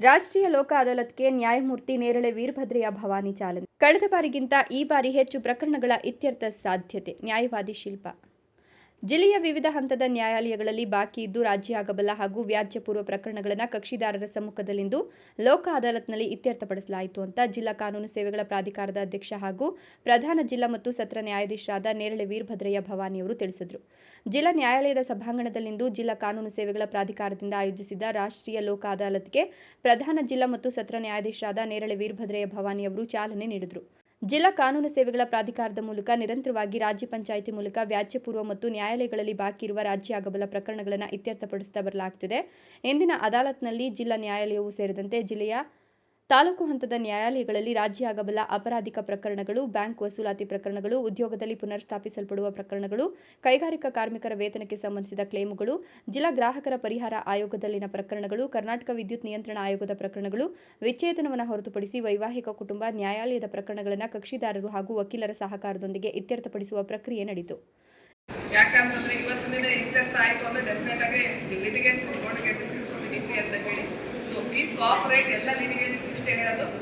ರಾಷ್ಟ್ರೀಯ ಲೋಕ ಅದಾಲತ್ಗೆ ನ್ಯಾಯಮೂರ್ತಿ ನೇರಳೆ ವೀರಭದ್ರಯ್ಯ ಭವಾನಿ ಚಾಲನೆ. ಕಳೆದ ಬಾರಿಗಿಂತ ಈ ಬಾರಿ ಹೆಚ್ಚು ಪ್ರಕರಣಗಳ ಇತ್ಯರ್ಥ ಸಾಧ್ಯತೆ. ನ್ಯಾಯವಾದಿ ಶಿಲ್ಪ. ಜಿಲ್ಲೆಯ ವಿವಿಧ ಹಂತದ ನ್ಯಾಯಾಲಯಗಳಲ್ಲಿ ಬಾಕಿ ಇದ್ದು ರಾಜ್ಯ ಆಗಬಲ್ಲ ಹಾಗೂ ವ್ಯಾಜ್ಯಪೂರ್ವ ಪ್ರಕರಣಗಳನ್ನು ಕಕ್ಷಿದಾರರ ಸಮ್ಮುಖದಲ್ಲಿಂದು ಲೋಕ ಅದಾಲತ್ನಲ್ಲಿ ಇತ್ಯರ್ಥಪಡಿಸಲಾಯಿತು ಅಂತ ಜಿಲ್ಲಾ ಕಾನೂನು ಸೇವೆಗಳ ಪ್ರಾಧಿಕಾರದ ಅಧ್ಯಕ್ಷ ಹಾಗೂ ಪ್ರಧಾನ ಜಿಲ್ಲಾ ಮತ್ತು ಸತ್ರ ನ್ಯಾಯಾಧೀಶರಾದ ನೇರಳೆ ವೀರಭದ್ರಯ್ಯ ಭವಾನಿಯವರು ತಿಳಿಸಿದರು. ಜಿಲ್ಲಾ ನ್ಯಾಯಾಲಯದ ಸಭಾಂಗಣದಲ್ಲಿಂದು ಜಿಲ್ಲಾ ಕಾನೂನು ಸೇವೆಗಳ ಪ್ರಾಧಿಕಾರದಿಂದ ಆಯೋಜಿಸಿದ್ದ ರಾಷ್ಟ್ರೀಯ ಲೋಕ ಅದಾಲತ್ಗೆ ಪ್ರಧಾನ ಜಿಲ್ಲಾ ಮತ್ತು ಸತ್ರ ನ್ಯಾಯಾಧೀಶರಾದ ನೇರಳೆ ವೀರಭದ್ರಯ್ಯ ಭವಾನಿಯವರು ಚಾಲನೆ ನೀಡಿದರು. ಜಿಲ್ಲಾ ಕಾನೂನು ಸೇವೆಗಳ ಪ್ರಾಧಿಕಾರದ ಮೂಲಕ ನಿರಂತರವಾಗಿ ರಾಜ್ಯ ಪಂಚಾಯಿತಿ ಮೂಲಕ ವ್ಯಾಜ್ಯಪೂರ್ವ ಮತ್ತು ನ್ಯಾಯಾಲಯಗಳಲ್ಲಿ ಬಾಕಿ ಇರುವ ರಾಜ್ಯ ಆಗಬಲ್ಲ ಪ್ರಕರಣಗಳನ್ನು ಇತ್ಯರ್ಥಪಡಿಸುತ್ತಾ ಬರಲಾಗುತ್ತಿದೆ ಇಂದಿನ ಅದಾಲತ್ನಲ್ಲಿ ಜಿಲ್ಲಾ ನ್ಯಾಯಾಲಯವೂ ಸೇರಿದಂತೆ ಜಿಲ್ಲೆಯ ತಾಲೂಕು ಹಂತದ ನ್ಯಾಯಾಲಯಗಳಲ್ಲಿ ರಾಜ್ಯ ಆಗಬಲ್ಲ ಅಪರಾಧಿಕ ಪ್ರಕರಣಗಳು, ಬ್ಯಾಂಕ್ ವಸೂಲಾತಿ ಪ್ರಕರಣಗಳು, ಉದ್ಯೋಗದಲ್ಲಿ ಪುನರ್ಸ್ಥಾಪಿಸಲ್ಪಡುವ ಪ್ರಕರಣಗಳು, ಕೈಗಾರಿಕಾ ಕಾರ್ಮಿಕರ ವೇತನಕ್ಕೆ ಸಂಬಂಧಿಸಿದ ಕ್ಲೇಮುಗಳು, ಜಿಲ್ಲಾ ಗ್ರಾಹಕರ ಪರಿಹಾರ ಆಯೋಗದಲ್ಲಿನ ಪ್ರಕರಣಗಳು, ಕರ್ನಾಟಕ ವಿದ್ಯುತ್ ನಿಯಂತ್ರಣ ಆಯೋಗದ ಪ್ರಕರಣಗಳು, ವಿಚ್ಛೇದನವನ್ನು ಹೊರತುಪಡಿಸಿ ವೈವಾಹಿಕ ಕುಟುಂಬ, ನ್ಯಾಯಾಲಯದ ಪ್ರಕರಣಗಳನ್ನು ಕಕ್ಷಿದಾರರು ಹಾಗೂ ವಕೀಲರ ಸಹಕಾರದೊಂದಿಗೆ ಇತ್ಯರ್ಥಪಡಿಸುವ ಪ್ರಕ್ರಿಯೆ ನಡೆಯಿತು. ಸೊ ಪ್ಲೀಸ್ ಕೋಆಪರೇಟ್ ಎಲ್ಲ ಲಿಟಿಗೇಟ್ಸ್ ಹೇಳೋದು.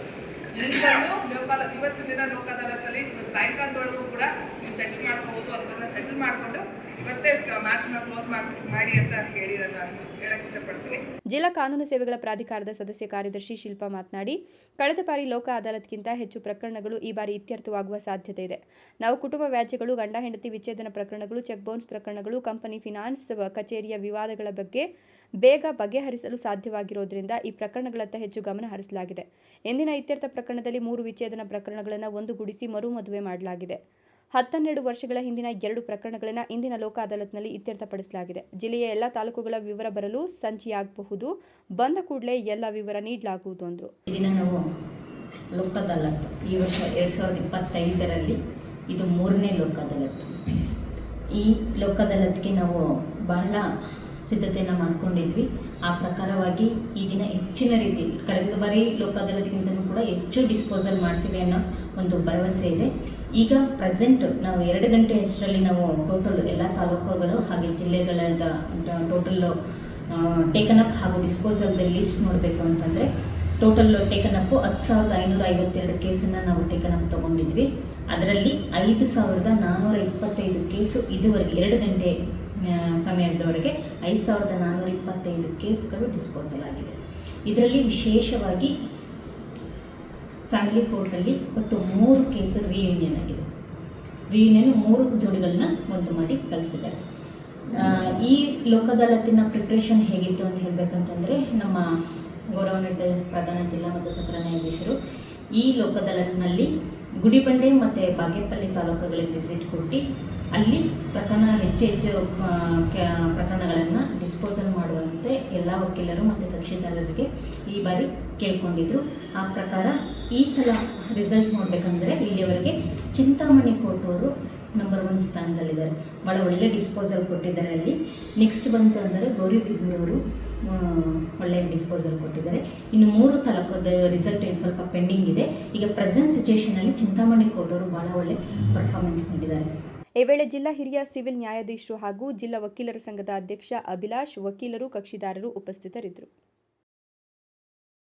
ಎಲ್ಲರೂ ಲೋಕಾಲ ಇವತ್ತು ದಿನ ಲೋಕ ಅದಾಲತಲ್ಲಿ ಸಾಯಂಕಾಲದೊಳಗೂ ಕೂಡ ನೀವು ಸೆಟಲ್ ಮಾಡ್ಕೋಬೋದು ಅದನ್ನ ಸೆಟ್ಲ್ ಮಾಡಿಕೊಂಡು ಜಿಲ್ಲಾ ಕಾನೂನು ಸೇವೆಗಳ ಪ್ರಾಧಿಕಾರದ ಸದಸ್ಯ ಕಾರ್ಯದರ್ಶಿ ಶಿಲ್ಪಾ ಮಾತನಾಡಿ, ಕಳೆದ ಬಾರಿ ಲೋಕ ಅದಾಲತ್ಗಿಂತ ಹೆಚ್ಚು ಪ್ರಕರಣಗಳು ಈ ಬಾರಿ ಇತ್ಯರ್ಥವಾಗುವ ಸಾಧ್ಯತೆ ಇದೆ. ನಾವು ಕುಟುಂಬ ವ್ಯಾಜ್ಯಗಳು, ಗಂಡ, ಹೆಂಡತಿ ವಿಚ್ಛೇದನ ಪ್ರಕರಣಗಳು, ಚೆಕ್ ಬೌನ್ಸ್ ಪ್ರಕರಣಗಳು, ಕಂಪನಿ ಫಿನಾನ್ಸ್ ಕಚೇರಿಯ ವಿವಾದಗಳ ಬಗ್ಗೆ ಬೇಗ ಬಗೆಹರಿಸಲು ಸಾಧ್ಯವಾಗಿರುವುದರಿಂದ ಈ ಪ್ರಕರಣಗಳತ್ತ ಹೆಚ್ಚು ಗಮನ ಹರಿಸಲಾಗಿದೆ. ಎಂದಿನ ಇತ್ಯರ್ಥ ಪ್ರಕರಣದಲ್ಲಿ ಮೂರು ವಿಚ್ಛೇದನ ಪ್ರಕರಣಗಳನ್ನು ಒಂದುಗೂಡಿಸಿ ಮರು ಮದುವೆ ಮಾಡಲಾಗಿದೆ. ಹತ್ತನ್ನೆರಡು ವರ್ಷಗಳ ಹಿಂದಿನ ಎರಡು ಪ್ರಕರಣಗಳನ್ನು ಇಂದಿನ ಲೋಕ ಅದಾಲತ್ನಲ್ಲಿ ಇತ್ಯರ್ಥಪಡಿಸಲಾಗಿದೆ. ಜಿಲ್ಲೆಯ ಎಲ್ಲ ತಾಲೂಕುಗಳ ವಿವರ ಬರಲು ಸಂಚಿಯಾಗಬಹುದು. ಬಂದ ಕೂಡಲೇ ಎಲ್ಲ ವಿವರ ನೀಡಲಾಗುವುದು ಅಂದರು. ನಾವು ಈ ವರ್ಷ ಎರಡು ಸಾವಿರದ ಇಪ್ಪತ್ತೈದರಲ್ಲಿ ಇದು ಮೂರನೇ ಲೋಕ ಈ ಲೋಕ ನಾವು ಬಹಳ ಸಿದ್ಧತೆಯನ್ನು ಮಾಡಿಕೊಂಡಿದ್ವಿ. ಆ ಪ್ರಕಾರವಾಗಿ ಈ ದಿನ ಹೆಚ್ಚಿನ ರೀತಿ, ಕಳೆದ ಬಾರಿ ಲೋಕ ಕೂಡ ಹೆಚ್ಚು ಡಿಸ್ಪೋಸಲ್ ಮಾಡ್ತೀವಿ ಅನ್ನೋ ಒಂದು ಭರವಸೆ ಇದೆ. ಈಗ ಪ್ರೆಸೆಂಟ್ ನಾವು ಎರಡು ಗಂಟೆ ಅಷ್ಟರಲ್ಲಿ ನಾವು ಟೋಟಲ್ ಎಲ್ಲ ತಾಲೂಕುಗಳು ಹಾಗೆ ಜಿಲ್ಲೆಗಳದ ಟೋಟಲ್ ಟೇಕನ್ ಅಪ್ ಹಾಗೂ ಡಿಸ್ಪೋಸಲ್ದ ಲಿಸ್ಟ್ ನೋಡಬೇಕು ಅಂತಂದರೆ ಟೋಟಲ್ ಟೇಕನ್ ಅಪ್ ಹತ್ತು ಸಾವಿರದ ಐನೂರ ಐವತ್ತೆರಡು ಕೇಸನ್ನು ನಾವು ಟೇಕನ್ ಅಪ್ ತೊಗೊಂಡಿದ್ವಿ. ಅದರಲ್ಲಿ ಐದು ಸಾವಿರದ ನಾನ್ನೂರ ಇಪ್ಪತ್ತೈದು ಕೇಸು ಇದುವರೆಗೆ ಎರಡು ಗಂಟೆ ಸಮಯದವರೆಗೆ ಐದು ಸಾವಿರದ ನಾನ್ನೂರ ಇಪ್ಪತ್ತೈದು ಕೇಸ್ಗಳು ಡಿಸ್ಪೋಸಲ್ ಆಗಿದೆ ಇದರಲ್ಲಿ ವಿಶೇಷವಾಗಿ ಫ್ಯಾಮಿಲಿ ಕೋರ್ಟಲ್ಲಿ ಒಟ್ಟು ಮೂರು ಕೇಸು ರಿಯೂನಿಯನ್ ಆಗಿದೆ. ರಿಯೂನಿಯನ್ ಮೂರು ಜೋಡಿಗಳನ್ನ ಒಂದು ಮಾಡಿ ಕಳಿಸಿದ್ದಾರೆ. ಈ ಲೋಕದಾಲತ್ತಿನ ಪ್ರಿಪ್ರೇಷನ್ ಹೇಗಿತ್ತು ಅಂತ ಹೇಳಬೇಕಂತಂದರೆ, ನಮ್ಮ ಗೌರವಾನ್ವಿತ ಪ್ರಧಾನ ಜಿಲ್ಲಾ ಮತ್ತು ಸತ್ರ ನ್ಯಾಯಾಧೀಶರು ಈ ಲೋಕದಾಲತ್ನಲ್ಲಿ ಗುಡಿಬಂಡೆ ಮತ್ತು ಬಾಗೇಪಲ್ಲಿ ತಾಲೂಕುಗಳಿಗೆ ವಿಸಿಟ್ ಕೊಟ್ಟು, ಅಲ್ಲಿ ಪ್ರಕರಣ ಹೆಚ್ಚು ಹೆಚ್ಚು ಪ್ರಕರಣಗಳನ್ನು ಡಿಸ್ಪೋಸಲ್ ಮಾಡುವಂತೆ ಎಲ್ಲ ವಕೀಲರು ಮತ್ತು ಕಕ್ಷಿದಾರರಿಗೆ ಈ ಬಾರಿ ಕೇಳ್ಕೊಂಡಿದ್ರು. ಆ ಪ್ರಕಾರ ಈ ಸಲ ರಿಸಲ್ಟ್ ನೋಡಬೇಕಂದ್ರೆ ಇಲ್ಲಿಯವರೆಗೆ ಚಿಂತಾಮಣಿ ಕೋರ್ಟ್ ಅವರು ನಂಬರ್ ಒನ್ ಸ್ಥಾನದಲ್ಲಿದ್ದಾರೆ. ಭಾಳ ಒಳ್ಳೆ ಡಿಸ್ಪೋಸಲ್ ಕೊಟ್ಟಿದ್ದಾರೆ ಅಲ್ಲಿ. ನೆಕ್ಸ್ಟ್ ಬಂತು ಅಂದರೆ ಗೌರಿಬಿದ್ದೂರವರು ಆ, ಒಳ್ಳೆಯ ಡಿಸ್ಪೋಸಲ್ ಕೊಟ್ಟಿದ್ದಾರೆ. ಇನ್ನು ಮೂರು ತಾಲೂಕದ ರಿಸಲ್ಟ್ ಏನು ಸ್ವಲ್ಪ ಪೆಂಡಿಂಗ್ ಇದೆ. ಈಗ ಪ್ರೆಸೆಂಟ್ ಸಿಚುವೇಶನಲ್ಲಿ ಚಿಂತಾಮಣಿ ಕೋಟ್ ಅವರು ಭಾಳ ಒಳ್ಳೆ ಪರ್ಫಾರ್ಮೆನ್ಸ್ ನೀಡಿದ್ದಾರೆ. ಈ ವೇಳೆ ಜಿಲ್ಲಾ ಹಿರಿಯ ಸಿವಿಲ್ ನ್ಯಾಯಾಧೀಶರು ಹಾಗೂ ಜಿಲ್ಲಾ ವಕೀಲರ ಸಂಘದ ಅಧ್ಯಕ್ಷ ಅಭಿಲಾಷ್ ವಕೀಲರು ಕಕ್ಷಿದಾರರು ಉಪಸ್ಥಿತರಿದ್ದರು.